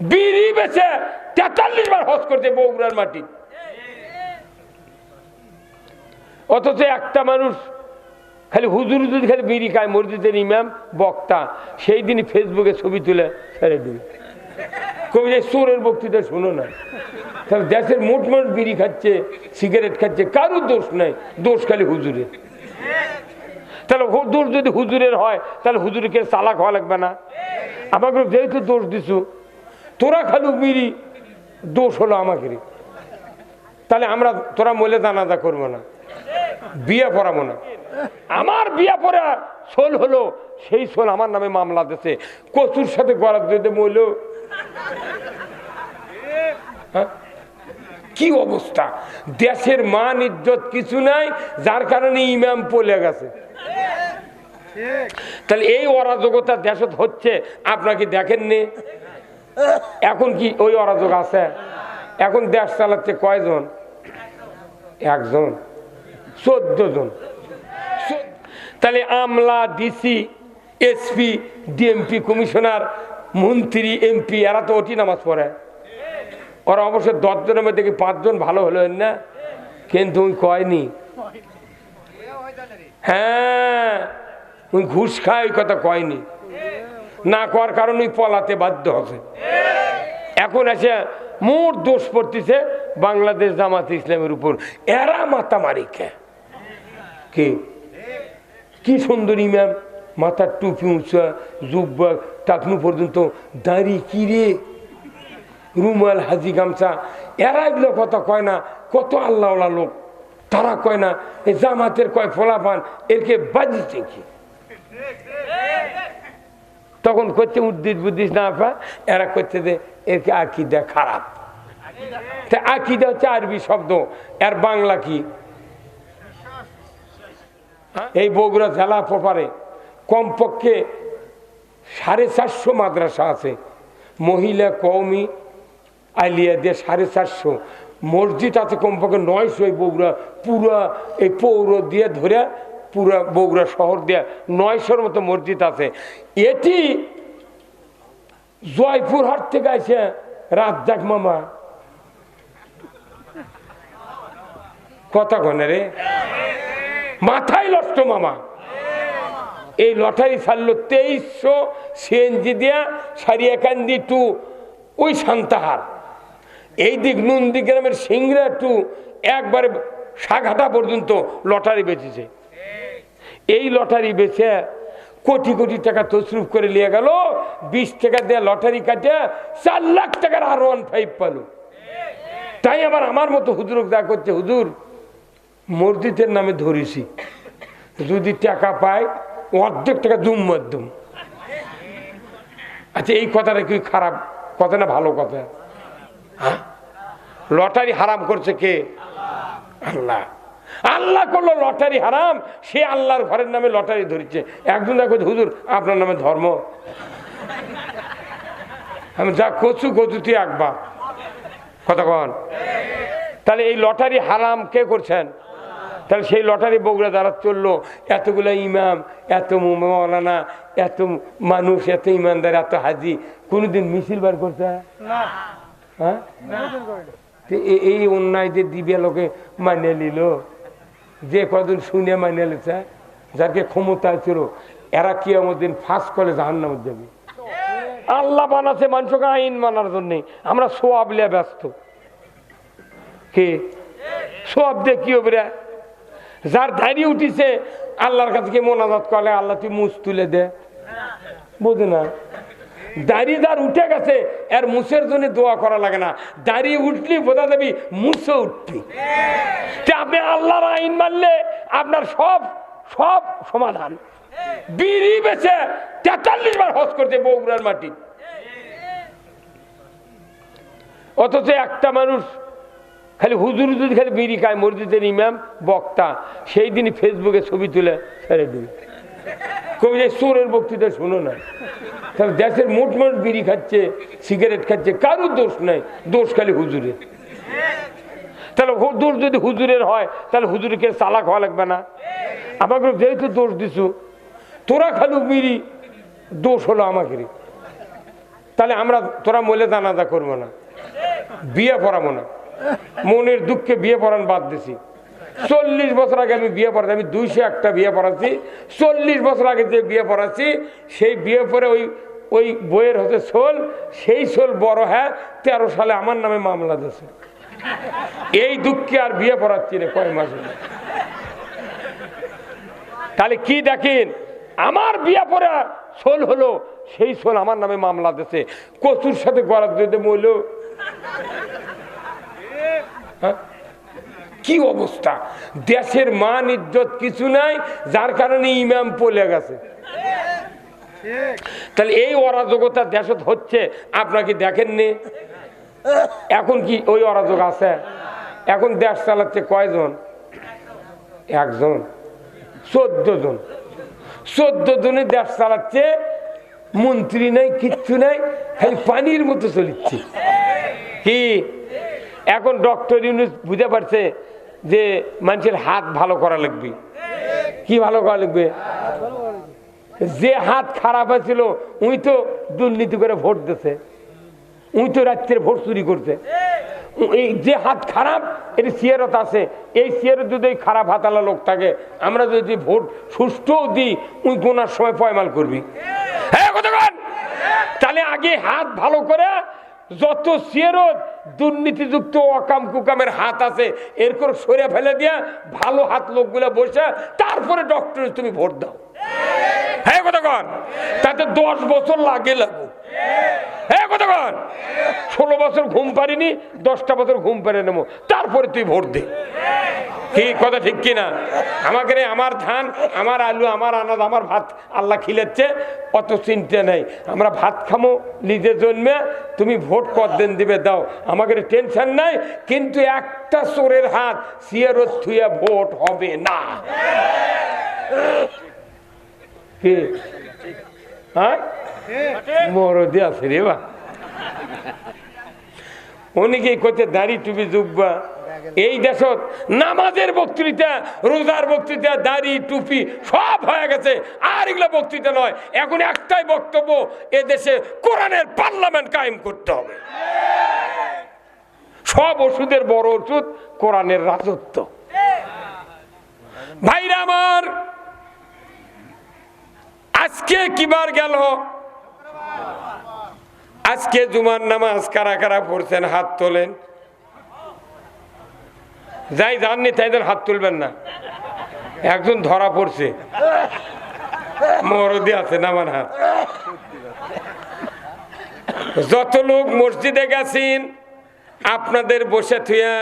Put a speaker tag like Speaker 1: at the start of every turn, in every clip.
Speaker 1: বিড়ি বেছে তেতাল্লিশ বার হজ করছে বগুড়ার মাটি। অথচ একটা মানুষ খালি হুজুর হুজুর খালি বিড়ি খায়, মসজিদের ইমাম, বক্তা, সেই দিনই ফেসবুকে ছবি তুলে ছেড়ে দিবে। কবি যে চোরের বক্তৃতা শুনো না। তাহলে দেশের মোট মানুষ বিড়ি খাচ্ছে, সিগারেট খাচ্ছে, কারোর দোষ নাই, দোষ খালি হুজুরের। তাহলে দোষ যদি হুজুরের হয়, তাহলে হুজুরকে চালাক হওয়া লাগবে না। আমাকে যেহেতু দোষ দিছু তোরা খালু বিড়ি, দোষ হলো আমাকে তাহলে আমরা তোরা মলে দানাদা করব না, বিয়ে পড়াবো না। আমার বিয়ে পড়া সোল হলো, সেই সোল আমার নামে মামলা দিছে। কচুর সাথে গড়া দিতে মইল? কি অবস্থা? দেশের মান, ইজ্জত কিছু নাই, যার কারণে ইমাম পলে গেছে। তাহলে এই অরাজকতা দেশত হচ্ছে আপনাকে দেখেননি? এখন কি ওই অরাজক আছে? এখন দেশ চালাচ্ছে কয়জন? একজন। চোদ্দ জন। তাহলে আমলা, ডিসি, এসপি, ডিএমপি, কমিশনার, মন্ত্রী, এমপি, এরা তো ওটি নামাজ পড়ে। ওরা অবশ্য দশজনের মধ্যে কি পাঁচজন ভালো হলো না? কিন্তু ওই কয়নি? হ্যাঁ ওই ঘুষ খায়, ওই কথা কয়নি। না করার কারণে পলাতে বাধ্য হবে। এখন এসে মোট দোষ পড়তেছে বাংলাদেশ জামাত ইসলামের উপর। এরা মাতামারি কে? কি? কি সুন্দর ইমাম মাথার টুপি উঁচা, জুব্বা, টাকনু পর্যন্ত দাঁড়ি কিরে রুমাল, হাজি গামছা। এরা এগুলো কথা কয় না, কত আল্লাহ লোক। তারা কয় না এই জামাতের কয় ফোলাপান এরকে বাজিছে কি? তখন করছে উদ্দিস বুদ্দিস না পা এরা করছে যে এরকে আকিদা খারাপ। তা আকিদা হচ্ছে আরবি শব্দ, এর বাংলা কি? এই বগুড়া জেলা প্রপারে কমপক্ষে সাড়ে চারশো মাদ্রাসা আছে। মহিলা কৌমি আলিয়া দিয়ে সাড়ে চারশো। মসজিদ আছে কমপক্ষে নয়শো এই বগুড়া, পুরা এই পৌর দিয়ে ধরে পুরা বগুড়া শহর দিয়ে নয়শোর মতো মসজিদ আছে। এটি জয়পুরহাট থেকে আছে রাজ্জাক মামা। কথা কনে রে? মাথায় লষ্ট মামা। এই লটারি ছাড়লো তেইশশো সিএনজি দিয়া সারিয়াকান্দি টু ওই সান্তাহার। এই দিক নন্দী গ্রামের সিংড়া টু একবারে সাঘাটা পর্যন্ত লটারি বেচেছে। এই লটারি বেছে কোটি কোটি টাকা তসরুফ করে নিয়ে গেল, বিশ টাকা দিয়ে লটারি কাটে চার লাখ টাকার আর ওয়ান ফাইভ পালো। তাই আবার আমার মতো হুজুর যা করছে, হুজুর, মসজিদের নামে ধরেছি, যদি টাকা পায়, অর্ধেক টাকা দুম মধ্যম। আচ্ছা এই কথাটা কি খারাপ কথা না ভালো কথা? হ্যাঁ? লটারি হারাম করছে কে? আল্লাহ। আল্লাহ করল লটারি হারাম সে আল্লাহর ঘরের নামে লটারি ধরেছে। একজন দেখো হুজুর আপনার নামে ধর্ম? আমি যা কচু কচুতি আঁকবা কথা কন। তাহলে এই লটারি হারাম কে করছেন? তাহলে সেই লটারি বগুড়া দ্বারা চলল। এতগুলো ইমাম এত মৌলানা এত মানুষ এত ইমানদার এত হাজি কোনোদিন মিছিল বার করছে? হ্যাঁ? এই অন্যায় যে দিবে লোকে মানিয়ে নিল। যে কদিন শুনে নিছে যাকে ক্ষমতা ছিল, এরা কি আমাদের ফাঁস করে জাহান্নামের যাবে। আল্লাহ বানাচ্ছে মানুষকে আইন মানার জন্য, আমরা সোয়াব লিয়া ব্যস্ত। কে? সোয়াব দিয়ে কি হবে রে? যার দাঁড়িয়ে উঠিছে, আল্লাহর কাছে কি মোনাজাত করে? আল্লাহ তুই মুছ তুলে দে। বোঝে না? দাঁড়িয়ে যার উঠে গেছে, এর মুছের জন্য দোয়া করা লাগে না। দাঁড়িয়ে উঠলি বোঝা যাবি মুছে উঠবি তা আপনি আল্লাহর আইন মানলে আপনার সব সব সমাধান। বিড়ি বেছে তেতাল্লিশ বার হজ করছে বগুড়ার মাটি। অথচ একটা মানুষ খালি হুজুর হুজুর খালি বিড়ি খায়, মসজিদের ইমাম, বক্তা, সেই দিনই ফেসবুকে ছবি তুলে ছেড়ে দিবে কবি যে চোরের বক্তৃতা শুনো না। তাহলে দেশের মোট মানুষ বিড়ি খাচ্ছে, সিগারেট খাচ্ছে, কারোর দোষ নাই, দোষ খালি হুজুরের। তাহলে দোষ যদি হুজুরের হয়, তাহলে হুজুরকে চালাক হওয়া লাগবে না। আমাকে যেহেতু দোষ দিছু, তোরা খালু বিড়ি, দোষ হলো আমাকে তাহলে আমরা, তোরা মলে জানাজা করব না। বিয়ে পড়াবো না। মনের দুঃখে বিয়ে পড়ান বাদ দিছি। চল্লিশ বছর আগে আমি বিয়ে পড়াচ্ছি আমি দুইশো একটা বিয়ে পড়াচ্ছি। চল্লিশ বছর আগে যে বিয়ে পড়াচ্ছি, সেই বিয়ে পরে ওই ওই বইয়ের হচ্ছে সোল সেই সোল বড় হ্যাঁ তেরো সালে আমার নামে মামলা দিয়েছে। এই দুঃখে আর বিয়ে পড়াচ্ছি না কয় মাস তাহলে কি দেখেন, আমার বিয়ে পড়া সোল হলো, সেই সোল আমার নামে মামলা দিয়েছে। কচুর সাথে গড়ার দিতে মইল। হ্যাঁ? কি অবস্থা? দেশের মান, ইজ্জত কিছু নাই, যার কারণে ইমাম পলে গেছে। তাহলে এই অরাজকতা দেশত হচ্ছে আপনারা কি দেখেননি? এখন কি ওই অরাজক আছে? এখন দেশ চালাচ্ছে কয়জন? একজন। চোদ্দ জন চোদ্দ জনে দেশ চালাচ্ছে, মন্ত্রী নাই, কিচ্ছু নাই, খালি পানির মতো চলিচ্ছে। কি? এখন ডক্টর ইউনুস বুঝতে পারছে যে মানুষের হাত ভালো করা লাগবে। কি ভালো করা লাগবে? যে হাত খারাপ হয়েছিল উই তো দুর্নীতি করে ভোট দিছে উই তো রাত্রে ভোট চুরি করছে। যে হাত খারাপ এটি সিয়ারত আছে। এই সিয়ারত যদি খারাপ হাতালা লোক থাকে, আমরা যদি ভোট সুষ্ঠু দিই উই গোনার সময় পয়মাল করবি। হ্যাঁ তাহলে আগে হাত ভালো করে যত সিয়ারত দুর্নীতিযুক্ত অকাম কুকামের হাত আছে, এর করে সরে ফেলে দিয়া ভালো হাত লোকগুলা বসে, তারপরে ডক্টর তুমি ভোট দাও। হ্যাঁ কতক্ষণ তাতে দশ বছর লাগে লাগু। হ্যাঁ কতক্ষণ ষোলো বছর ঘুম পারিনি দশটা বছর ঘুম পারে নেব, তারপরে তুই ভোট দে। কি কথা ঠিক কিনা? আমাকে আমার ধান, আমার আলু, আমার আনাজ, আমার ভাত আল্লাহ খিলেচ্ছে, অত চিন্তা নেই। আমরা ভাত খামো, নিজে জন্মে, তুমি ভোট কতদিন দিবে দাও। আমাকে টেনশন নাই, কিন্তু একটা চোরের হাত সিয়ারত থুয়ে ভোট হবে না। কি? হ্যাঁ? মরদি আছে রে বা। অনেকেই কইতে দাড়ি টুপি জুব্বা এই দেশত নামাজের বক্তৃতা, রোজার বক্তৃতা, দাড়ি, টুপি সব হয়ে গেছে। আর এগুলো বক্তৃতা নয়। এখন একটাই বক্তব্য, এ দেশে কোরআনের পার্লামেন্ট কায়েম করতে হবে। সব ওষুধের বড় ওষুধ কোরআনের রাজত্ব। ভাইরা আমার, আজকে কিবার গেল? আজকে জুমার নামাজ কারা কারা পড়ছেন হাত তোলেন। যাই জাননি তাইদের হাত তুলবেন না। একজন ধরা পড়ছে। মরদি আছে না নামান হাত? যত লোক মসজিদে গেছেন, আপনাদের বসে থুয়া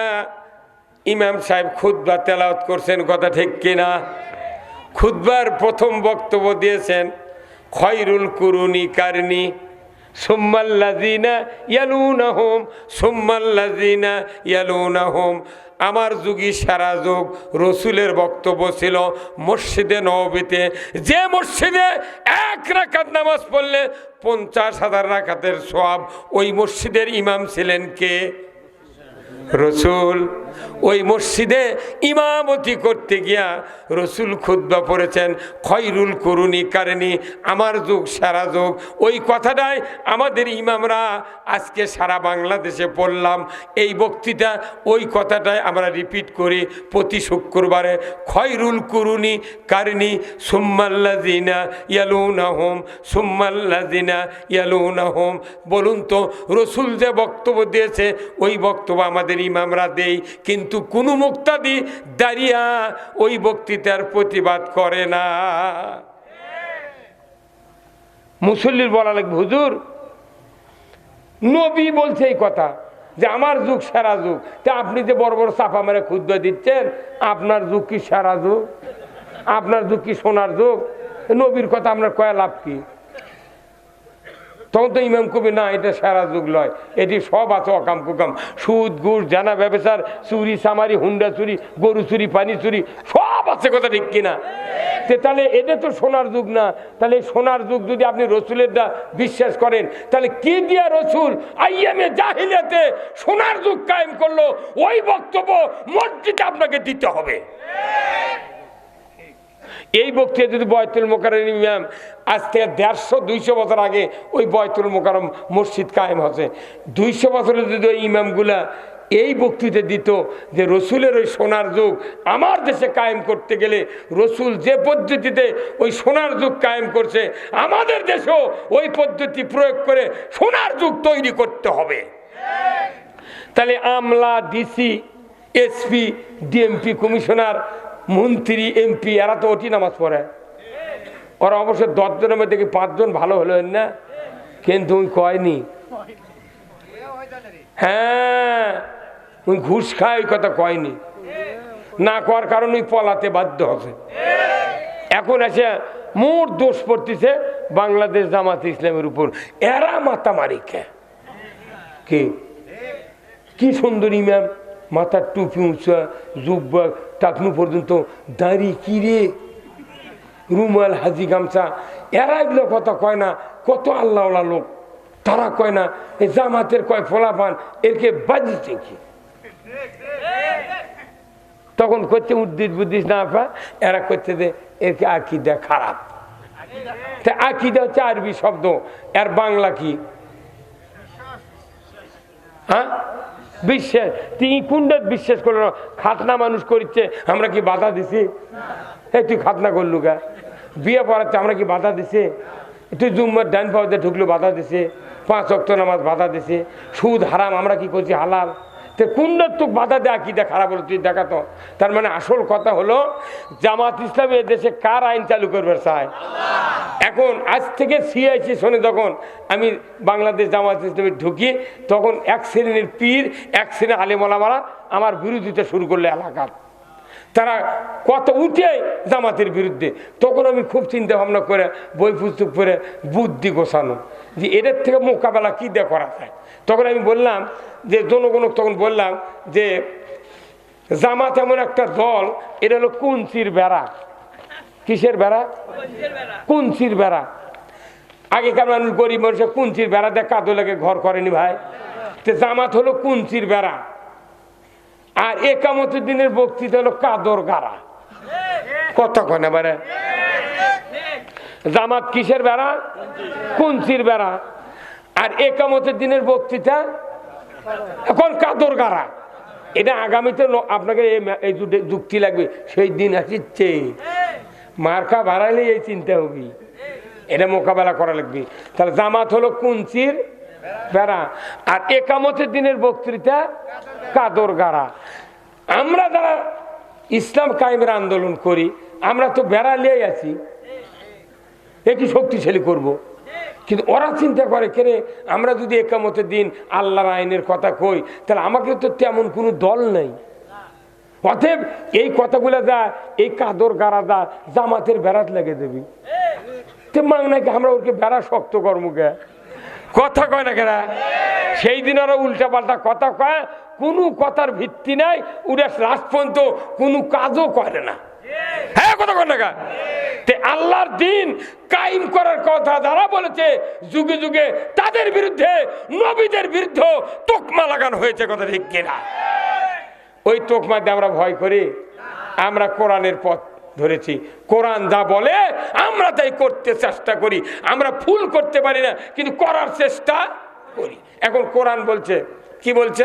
Speaker 1: ইমাম সাহেব খুদ্া তেলাওত করছেন, কথা ঠিক কিনা? খুদ্বার প্রথম বক্তব্য দিয়েছেন, খয়রুল কুরুনি কারনি সুম্মাল্লাজিনা ইয়ালুনাহুম সুম্মাল্লাজিনা ইয়ালুনাহুম। আমার যুগী সারা যুগ। রসুলের বক্তব্য ছিল, মসজিদে নবীতে যে মসজিদে এক রাখাত নামাজ পড়লে পঞ্চাশ হাজার রাখাতের সব ওই মসজিদের ইমাম ছিলেন কে? রসুল, ওই মসজিদে ইমামতি করতে গিয়া রসুল খুদ্া পড়েছেন, খয়রুল করুনি কারণী, আমার যুগ, সারা যুগ। ওই কথাটাই আমাদের ইমামরা আজকে সারা বাংলাদেশে পড়লাম। এই বক্তৃতা, ওই কথাটাই আমরা রিপিট করি প্রতি শুক্রবারে। খয়রুল করুনি কারণী সুম্মাল্লাজিনা ইয়ালুনা হোম সুম্মাল্লাজিনা ইয়ালুনা হোম বলুন তো, রসুল যে বক্তব্য দিয়েছে, ওই বক্তব্য আমাদের ইমামরা দেই, কিন্তু কোনো মুক্তাদি দাঁড়িয়া ওই বক্তৃতার প্রতিবাদ করে না। মুসল্লির বলা লাগবে, হুজুর, নবী বলছে এই কথা, যে আমার যুগ সারা যুগ। তা আপনি যে বড় বড় চাপা মেরে ক্ষুদ্র দিচ্ছেন, আপনার যুগ কি সারা যুগ? আপনার যুগ কি সোনার যুগ? নবীর কথা আপনার কয়া লাভ কি? তখন তো ইমাম কবি না, এটা সারা যুগ নয়। এটি সব আছে অকাম কুকাম। সুদ গুড় জানা ব্যবসার চুরি, সামারি, হুন্ডা চুরি, গরু চুরি, পানি চুরি, সব আছে কথা ঠিক কিনা? তাহলে এটা তো সোনার যুগ না। তাহলে সোনার যুগ যদি আপনি রসুলের দা বিশ্বাস করেন, তাহলে কি দিয়া রসুল আইএমএ জাহিলিয়াতে সোনার যুগ কায়েম করল? ওই বক্তব্য মসজিদে আপনাকে দিতে হবে। এই বক্তৃতা যদি বয়তুল মোকারম ইমাম আজ থেকে দেড়শো, দুইশো বছর আগে ওই বয়তুল মোকারম মসজিদ কায়েম হচ্ছে দুইশো বছরে যদি ওই ইমামগুলা এই বক্তৃতা দিত যে রসুলের ওই সোনার যুগ আমার দেশে কায়েম করতে গেলে রসুল যে পদ্ধতিতে ওই সোনার যুগ কায়েম করছে, আমাদের দেশেও ওই পদ্ধতি প্রয়োগ করে সোনার যুগ তৈরি করতে হবে। তাহলে আমলা, ডিসি, এসপি, ডিএমপি কমিশনার মন্ত্রী, এমপি, এরা তো ওটি নামাজ পড়ে। ওরা অবশ্য দশজনের মধ্যে কি পাঁচজন ভালো হলো না? কিন্তু ওই কয়নি? হ্যাঁ ওই ঘুষ খায়, ওই কথা কয়নি। না করার কারণ ওই পলাতে বাধ্য হবে এখন এসে মোট দোষ পড়তেছে বাংলাদেশ জামাত ইসলামের উপর। এরা মাতামারি কে? কে? সুন্দরী ইমাম মাথার টুপি উঁচা, জুব্বা, টাকনু পর্যন্ত দাঁড়ি কিরে রুমাল, হাজি, গামছা, এরা এগুলো কথা কয় না, কত আল্লাহওয়ালা লোক, তারা কয় না, এই জামাতের কয় ফলাফান, এরকে বাজিছে কি? তখন করতে উদ্দিস বুদ্ধিস না পা এরা করতে দে এরকে আকিদা খারাপ। তা আকিদা হচ্ছে আরবি শব্দ, এর বাংলা কি? হ্যাঁ? বিশ্বাস তিনি কুণ্ডাত বিশ্বাস করল খাতনা মানুষ করিচ্ছে, আমরা কি বাধা দিছি? এই তুই খাতনা করলু গা। বিয়ে পড়াচ্ছে, আমরা কি বাধা দিছি? তুই জুম্মার ডান পাওয়াতে ঢুকলো, বাধা দিছে। পাঁচ অক্ট নামাজ বাধা দিছে। সুদ হারাম, আমরা কি করছি? হালাল। তো কোনটার তো বাধা দেয় দেখ খারাপ হলো তুই দেখাতো তার মানে আসল কথা হলো, জামাত ইসলাম দেশে কার আইন চালু করবে চায় এখন আজ থেকে সিআইসি শোনে তখন আমি বাংলাদেশ জামাত ইসলামে ঢুকি, তখন এক শ্রেণির পীর, এক শ্রেণির আলেমলামারা আমার বিরোধিতা শুরু করল এলাকার। তারা কত উঠে জামাতের বিরুদ্ধে তখন আমি খুব চিন্তা ভাবনা করে বই পুস্তক পড়ে বুদ্ধি গোছানো। যে এদের থেকে মোকাবেলা কী দিয়ে করা যায়? তখন আমি বললাম যে জনগণক তখন বললাম যে জামাত এমন একটা দল এটা হলো কুঞ্চির বেড়া। কিসের বেড়া? কুঞ্চির বেড়া। আগেকার মানুষ গরিব মানুষের কুঞ্চির বেড়া দিয়ে কাদো লেগে ঘর করেনি ভাই। তো জামাত হলো কুঞ্চির বেড়া। আর একামতের দিনের বক্তৃতা হলো কাদর গাড়া। কত কনে বারে? জামাত কিসের বেড়া? কুঞ্চির বেড়া। আর একামতের দিনের বক্তৃতা এখন কাদর গাড়া। এটা আগামীতে আপনাকে এই যুক্তি লাগবে, সেই দিন আসিচ্ছে। মার্কা বাড়াইলে এই চিন্তা হবি। এটা মোকাবেলা করা লাগবে। তাহলে জামাত হলো কুঞ্চির বেড়া। আর একামতের দিনের বক্তৃতা কাদর গাড়া আমরা যারা ইসলাম কায়েমের আন্দোলন করি, আমরা তো বেড়া লিয়ে আছি। একই শক্তিশালী করব। কিন্তু ওরা চিন্তা করে, কেরে, আমরা যদি একামতের দিন আল্লাহর আইনের কথা কই, তাহলে আমাকে তো তেমন কোনো দল নেই। অতএব এই কথাগুলো যা, এই কাদর গাড়া যা, জামাতের বেড়াত লেগে দেবি। তে মাং নাকি আমরা ওরকে বেড়া শক্ত কর্মকে কথা কয় না কেনা সেই দিন ওরা উল্টা পাল্টা কথা কয় কোনো কথার ভিত্তি নাই ওরা লাস্ট পর্যন্ত কোনো কাজও করে না। হ্যাঁ কথা কয় না তে আল্লাহর দিন কায়েম করার কথা যারা বলেছে, যুগে যুগে তাদের বিরুদ্ধে, নবীদের বিরুদ্ধে তোকমা লাগানো হয়েছে, কথা ঠিক কিনা? ওই তোকমা দিয়ে আমরা ভয় করি। আমরা কোরআনের পথ ধরেছি। কোরআন যা বলে, আমরা তাই করতে চেষ্টা করি। আমরা ফুল করতে পারি না, কিন্তু করার চেষ্টা করি। এখন কোরআন বলছে, কি বলছে?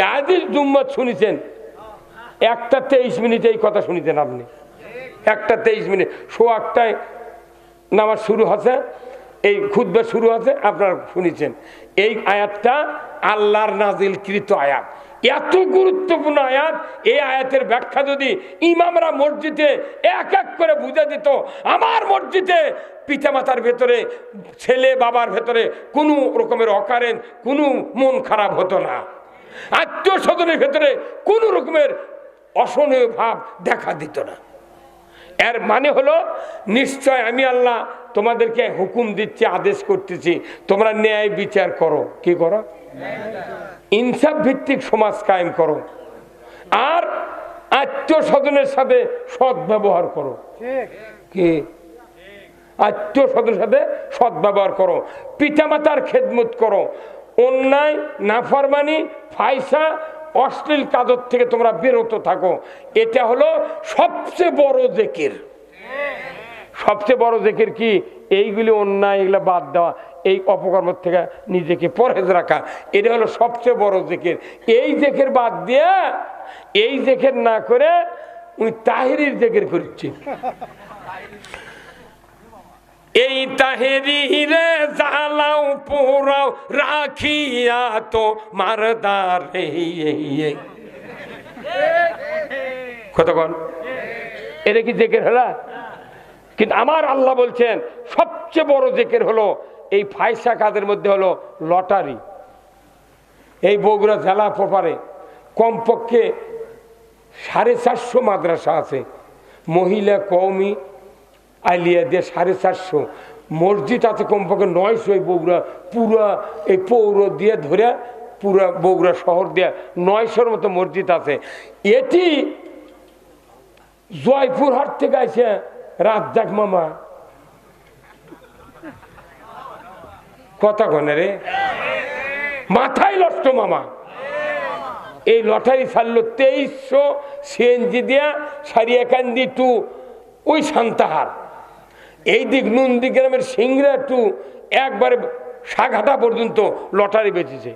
Speaker 1: আদিল জুম্মত শুনেছেন? একটা তেইশ মিনিটে এই কথা শুনেছেন আপনি। একটা তেইশ মিনিট শো একটায় নামাজ শুরু হচ্ছে, এই খুদ্া শুরু হচ্ছে, আপনারা শুনেছেন। এই আয়াতটা আল্লাহর নাজিল কৃত আয়াত। এত গুরুত্বপূর্ণ আয়াত, এই আয়াতের ব্যাখ্যা যদি ইমামরা মসজিদে এক এক করে বুঝে দিত, আমার মসজিদে পিতামাতার ভেতরে, ছেলে বাবার ভেতরে কোনো রকমের অকারেন কোনো মন খারাপ হতো না। আত্মীয় স্বজনের ভেতরে কোনো রকমের অসহনীয় ভাব দেখা দিত না। এর মানে হলো নিশ্চয় আমি আল্লাহ তোমাদেরকে হুকুম দিচ্ছি আদেশ করতেছি তোমরা ন্যায় বিচার করো। কি করো? ইনসাফ ভিত্তিক সমাজ কায়েম করো। আর আত্মীয় স্বজনের সাথে সৎ ব্যবহার করো। কি? আত্মীয় স্বজনের সাথে সৎ ব্যবহার করো। পিতামাতার খেদমত করো। অন্যায়, নাফরমানি ফাইসা অশ্লীল কাজর থেকে তোমরা বিরত থাকো। এটা হলো সবচেয়ে বড় জেকের। সবচেয়ে বড় জেকের কি? এইগুলি অন্যায়, এগুলো বাদ দেওয়া, এই অপকর্ম থেকে নিজেকে পরহেজ রাখা। এটা হলো সবচেয়ে বড় জেকের। এই জেকের বাদ দিয়া, এই জেকের না করে উনি তাহিরির জেকের করছে। এই তাহেরি রে জ্বালাও পোড়াও রাখিয়া তো মারদার। কতক্ষণ এটা কি জেকের হলা? কিন্তু আমার আল্লাহ বলছেন, সবচেয়ে বড় জেকের হলো এই ফাইসা কাদের মধ্যে হলো লটারি। এই বগুড়া জেলা প্রপারে কমপক্ষে সাড়ে চারশো মাদ্রাসা আছে। মহিলা কৌমি আলিয়া দিয়ে সাড়ে চারশো। মসজিদ আছে কমপক্ষে নয়শো এই বগুড়া, পুরা এই পৌর দিয়ে ধরে পুরা বগুড়া শহর দিয়ে নয়শোর মতো মসজিদ আছে। এটি জয়পুরহাট থেকে আছে রাজ্জাক মামা। কথা কনে রে? মাথায় লষ্ট মামা। এই লটারি ছাড়লো তেইশশো সিএনজি দিয়া সারিয়াকান্দি টু ওই সান্তাহার। এই দিক নন্দী গ্রামের সিংড়া টু একবারে সাঘাটা পর্যন্ত লটারি বেঁচেছে।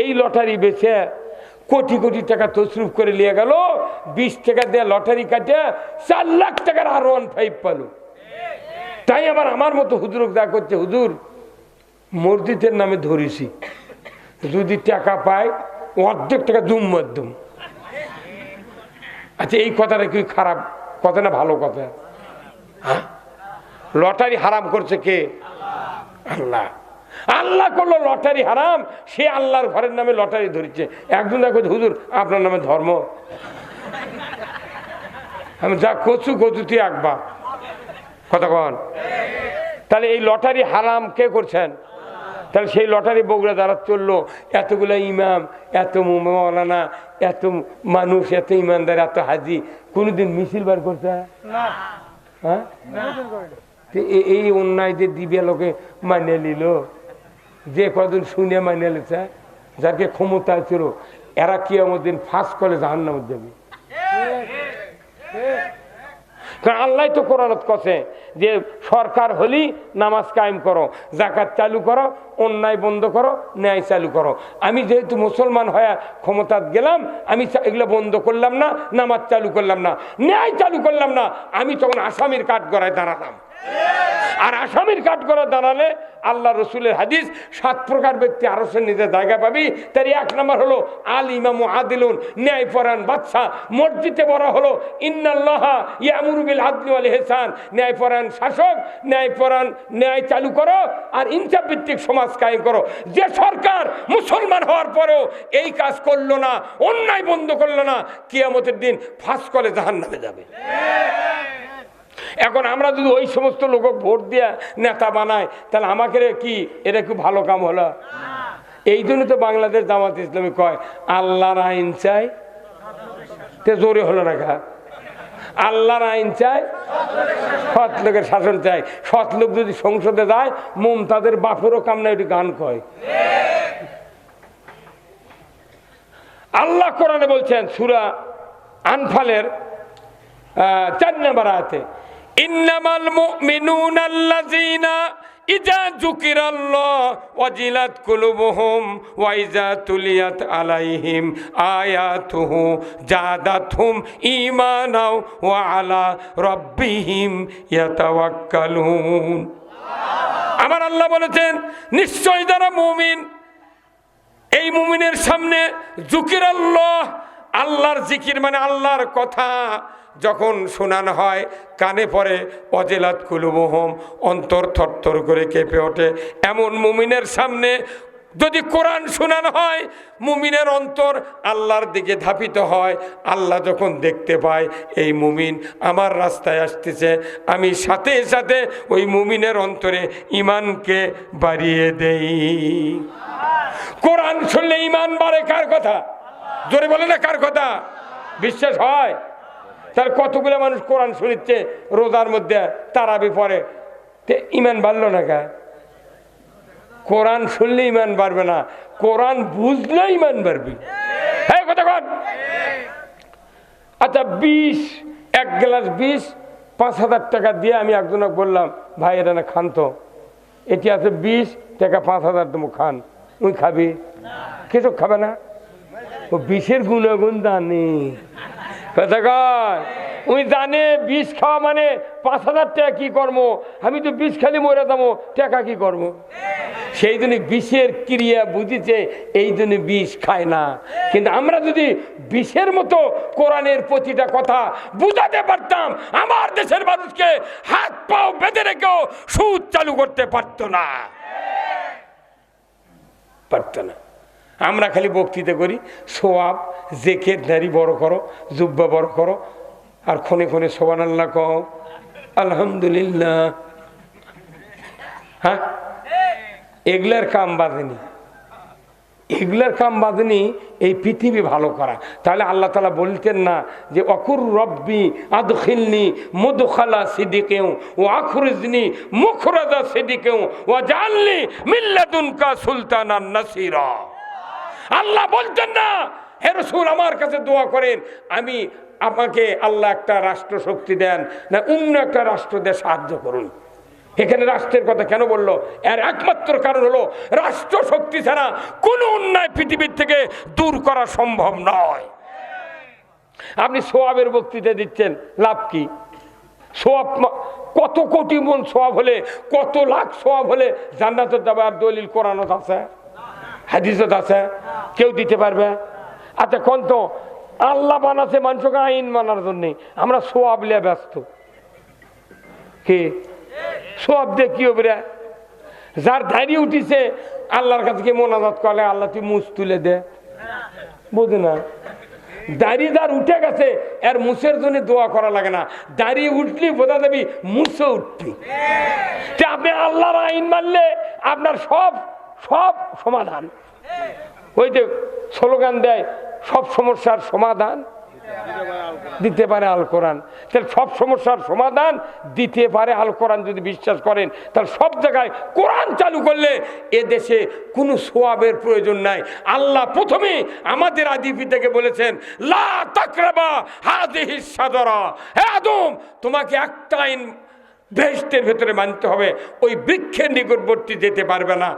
Speaker 1: এই লটারি বেচে কোটি কোটি টাকা তসরুফ করে নিয়ে গেল, বিশ টাকা দিয়ে লটারি কাটে, চার লাখ টাকার আর ওয়ান ফাইভ পালো। তাই আবার আমার মতো হুজুর যা করছে, হুজুর, মসজিদের নামে ধরেছি। যদি টাকা পায়, অর্ধেক টাকা দুম মাধ্যম। আচ্ছা এই কথাটা কি খারাপ? কথা না ভালো কথা? হ্যাঁ? লটারি হারাম করছে কে? আল্লাহ। আল্লাহ করল লটারি হারাম সে আল্লাহর ঘরের নামে লটারি ধরেছে। একজন দেখো হুজুর আপনার নামে ধর্ম? আমি যা কচু কচুতি আঁকবা। কথা কন। তাহলে এই লটারি হারাম কে করছেন? তাহলে সেই লটারি বগুড়া দ্বারা চলল। এতগুলো ইমাম এত মৌলানা এত মানুষ এত ইমানদার এত হাজি কোনোদিন মিছিল বার করছে? হ্যাঁ? এই অন্যায় যে দিবে লোকে মানে নিল, যে কদিন শুনে মানে নিয়েছে যাকে ক্ষমতা ছিল, এরা কি আমাদের ফাঁস করে জাহান্নামত যাবে। কারণ আল্লাহ তো কোরআনত কছে যে সরকার হলি নামাজ কায়েম করো জাকাত চালু করো, অন্যায় বন্ধ করো, ন্যায় চালু করো। আমি যেহেতু মুসলমান হয়ে ক্ষমতাত গেলাম, আমি এগুলো বন্ধ করলাম না, নামাজ চালু করলাম না। ন্যায় চালু করলাম না, আমি তখন আসামির কাঠ গড়ায় দাঁড়ালাম। আর আসামির কাঠ করে দাঁড়ালে আল্লাহ রসুলের হাদিস, সাত প্রকার ব্যক্তি আরও সে নিজের জায়গা পাবি। তার এক নম্বর হলো আল ইমামু আদিলুন ন্যায় পরাণ বাদশাহ। মসজিদে বড় হলো, ইন্নাল্লাহ ইয়ামুরু বিল আদলি ওয়াল ইহসান। ন্যায় পরাণ শাসক ন্যায় পরাণ ন্যায় চালু করো আর ইনসাফ ভিত্তিক সমাজ কায়েম করো। যে সরকার মুসলমান হওয়ার পরেও এই কাজ করল না, অন্যায় বন্ধ করল না, কিয়ামতের দিন ফাঁস করে জাহান্নামে যাবে। এখন আমরা যদি ওই সমস্ত লোক ভোট দিয়ে নেতা বানাই, তাহলে আমাকে কি? এটা খুব ভালো কাম হলো? এই জন্য তো বাংলাদেশ জামাত ইসলামী কয়, আল্লাহর আইন চাই, তে জোরে হলো না খা আল্লাহর আইন চাই, সৎ লোকের শাসন চাই। সৎ লোক যদি সংসদে যায় মমতাদের বাপেরও কাম না এটি গান কয়। আল্লাহ কোরআনে বলছেন, সুরা আনফালের চার নম্বর আয়াতে ইন্নামাল মুমিনুনা আল্লাযীনা ইজা যুকিরাল্লাহ ওয়াজিলাত কুলুবুহুম ওয়া তুলিয়াত আলাইহিম আয়াতুহু জাদাতহুম ঈমানাও ওয়া আলা রাব্বিহিম ইয়াতাওয়াক্কালুন। আমার আল্লাহ বলেছেন নিশ্চয় যারা মুমিন, এই মুমিনের সামনে জুকির আল্লাহ আল্লাহর জিকির মানে আল্লাহর কথা। যখন শোনানো হয়, কানে পড়ে, অজেলাত কুলুমোহম অন্তর থরথর করে কেঁপে ওঠে। এমন মুমিনের সামনে যদি কোরআন শোনানো হয়, মুমিনের অন্তর আল্লাহর দিকে ধাপিত হয়। আল্লাহ যখন দেখতে পায়, এই মুমিন আমার রাস্তায় আসতেছে, আমি সাথে সাথে ওই মুমিনের অন্তরে ইমানকে বাড়িয়ে দেই। কোরআন শুনলে ইমান বাড়ে কার কথা? জোরে বলে না কার কথা? বিশ্বাস হয়? তার কতগুলো মানুষ কোরআন শুনিচ্ছে, রোজার মধ্যে তারাবি পরে তে ইমান বাড়লো না কে? কোরআন শুনলে ইমান বাড়বে না, কোরআন বুঝলে ইমান বাড়বে। হ্যাঁ কন। আচ্ছা বিষ এক গ্লাস বিষ পাঁচ হাজার টাকা দিয়ে আমি একজনকে বললাম, ভাই, এটা না খান তো। এটি আছে বিষ টাকা পাঁচ হাজার তুমি খান। তুই খাবি? কিছু খাবে না। ও বিষের গুণাগুণ জানে। উনি জানে বিষ খাওয়া মানে পাঁচ হাজার টাকা কি কর্ম? আমি তো বিষ খালি মরে দামো টাকা কি কর্ম? সেই জন্য বিষের ক্রিয়া বুঝিছে, এই জন্য বিষ খায় না। কিন্তু আমরা যদি বিষের মতো কোরআনের প্রতিটা কথা বুঝাতে পারতাম, আমার দেশের মানুষকে হাত পাও বেঁধে রেখেও সুদ চালু করতে পারতো না। পারতো না। আমরা খালি বক্তৃতা করি, সোয়াব, জেকের দাড়ি বড় করো, জুব্বা বড় করো, আর ক্ষণে ক্ষণে সোবান আল্লাহ কও, আলহামদুলিল্লাহ। হ্যাঁ? এগুলার কাম বাঁধেনি। এগুলার কাম বাঁধেনি, এই পৃথিবী ভালো করা। তাহলে আল্লাহ তালা বলতেন না যে, অকুর রব্বি আদখিলনি মধুখালা সিদ্দিকেও ও আখরুজনি মুখরাজা সিদ্দিকেও ও জানলি মিল্লাদুনকা সুলতানা নাসিরা। আল্লাহ বলতেন না, হে রসুল, আমার কাছে দোয়া করেন, আমি আমাকে আল্লাহ একটা রাষ্ট্র শক্তি দেন, না অন্য একটা রাষ্ট্র দিয়ে সাহায্য করুন। এখানে রাষ্ট্রের কথা কেন বলল? এর একমাত্র কারণ হলো রাষ্ট্র শক্তি ছাড়া কোনো অন্যায় পৃথিবীর থেকে দূর করা সম্ভব নয়। আপনি সোয়াবের বক্তৃতা দিচ্ছেন, লাভ কি? সোয়াব কত কোটি মন সোয়াব হলে, কত লাখ সোয়াব হলে জান্নাতের দাবার দলিল কোরআনত আছে? হাদিসত আছে? কেউ দিতে পারবে? আচ্ছা কোন তো? আল্লাহ বানাছে মানুষকে আইন মানার জন্য। আমরা সোয়াব লিয়ে ব্যস্ত। কি? সোয়াব দিয়ে কি হবে? যার দাঁড়িয়ে উঠিছে, আল্লাহর কাছে কি মোনাজাত করলে আল্লাহ তুই মুছ তুলে দে? বুঝে না? দাঁড়িয়ে যার উঠে গেছে, এর মুছের জন্য দোয়া করা লাগে না। দাঁড়িয়ে উঠলি বোঝা যাবি মুছে উঠলি। আপনি আল্লাহর আইন মানলে আপনার সব সব সমাধান। ওই যে স্লোগান দেয়, সব সমস্যার সমাধান দিতে পারে আল কোরআন। তাহলে সব সমস্যার সমাধান দিতে পারে আল কোরআন যদি বিশ্বাস করেন, তাহলে সব জায়গায় কোরআন চালু করলে এ দেশে কোনো সোয়াবের প্রয়োজন নাই। আল্লাহ প্রথমে আমাদের আদি থেকে বলেছেন, লা তাকরাবা হাদিহি সাদরা। হে আদম, তোমাকে একটা আইন বেহেশতের ভেতরে মানতে হবে, ওই বৃক্ষের নিকটবর্তী যেতে পারবে না।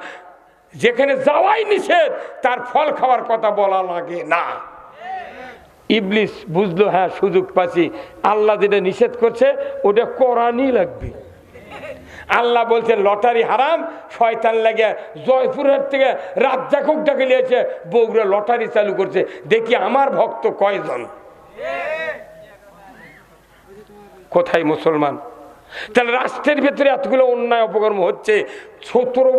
Speaker 1: যেখানে যাওয়াই নিষেধ, তার ফল খাওয়ার কথা বলা লাগে না। ইবলিস বুঝলো হ্যাঁ সুযোগ পাচ্ছি। আল্লাহ যেটা নিষেধ করছে, ওটা কোরআনই লাগবে। আল্লাহ বলছেন লটারি হারাম, শয়তান লাগে জয়পুরের থেকে রাজ্জাকুক ডাকে নিয়েছে বগুড়া লটারি চালু করছে। দেখি আমার ভক্ত কয়জন। কোথায় মুসলমান? তাহলে রাষ্ট্রের ভেতরে এতগুলো অন্যায় অপকর্ম হচ্ছে, সতেরো